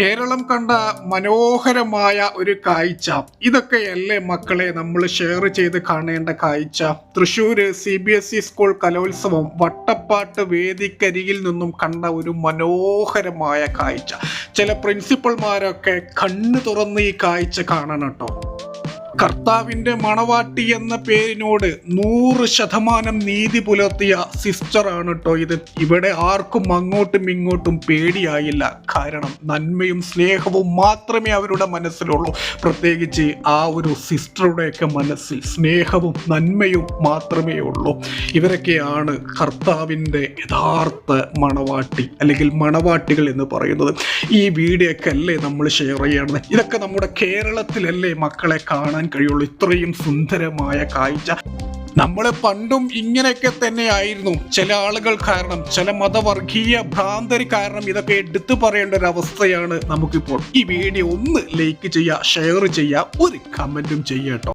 കേരളം കണ്ട മനോഹരമായ ഒരു കാഴ്ച. ഇതൊക്കെയല്ലേ മക്കളെ നമ്മൾ ഷെയർ ചെയ്ത് കാണേണ്ട കാഴ്ച? Thrissur C B S E school കലോത്സവം വട്ടപ്പാട്ട് വേദിക്കരികിൽ നിന്നും കണ്ട ഒരു മനോഹരമായ കാഴ്ച. ചില പ്രിൻസിപ്പൾമാരൊക്കെ കണ്ണു തുറന്ന് ഈ കാഴ്ച കാണണം കേട്ടോ. കർത്താവിന്റെ മണവാട്ടി എന്ന പേരിനോട് നൂറ് ശതമാനം നീതി പുലർത്തിയ സിസ്റ്ററാണ് കേട്ടോ ഇത്. ഇവിടെ ആർക്കും അങ്ങോട്ടും ഇങ്ങോട്ടും പേടിയായില്ല. കാരണം നന്മയും സ്നേഹവും മാത്രമേ അവരുടെ മനസ്സിലുള്ളൂ. പ്രത്യേകിച്ച് ആ ഒരു സിസ്റ്ററുടെയൊക്കെ മനസ്സിൽ സ്നേഹവും നന്മയും മാത്രമേ ഉള്ളൂ. ഇവരൊക്കെയാണ് കർത്താവിന്റെ യഥാർത്ഥ മണവാട്ടി അല്ലെങ്കിൽ മണവാട്ടികൾ എന്ന് പറയുന്നത്. ഈ വീഡിയോ ഒക്കെ അല്ലേ നമ്മൾ ഷെയർ ചെയ്യണത്? ഇതൊക്കെ നമ്മുടെ കേരളത്തിലല്ലേ മക്കളെ കാണാൻ കഴിയുള്ളൂ. ഇത്രയും സുന്ദരമായ കാഴ്ച. നമ്മൾ പണ്ടും ഇങ്ങനെയൊക്കെ തന്നെ ആയിരുന്നു ചില ആളുകൾ കാരണം ചില മതവർഗീയ ഭ്രാന്തരി കാരണം ഇതൊക്കെ എടുത്തു പറയേണ്ട ഒരു അവസ്ഥയാണ് നമുക്കിപ്പോൾ. ഈ വീഡിയോ ഒന്ന് ലൈക്ക് ചെയ്യുക ഷെയർ ചെയ്യുക ഒരു കമന്റും ചെയ്യാട്ടോ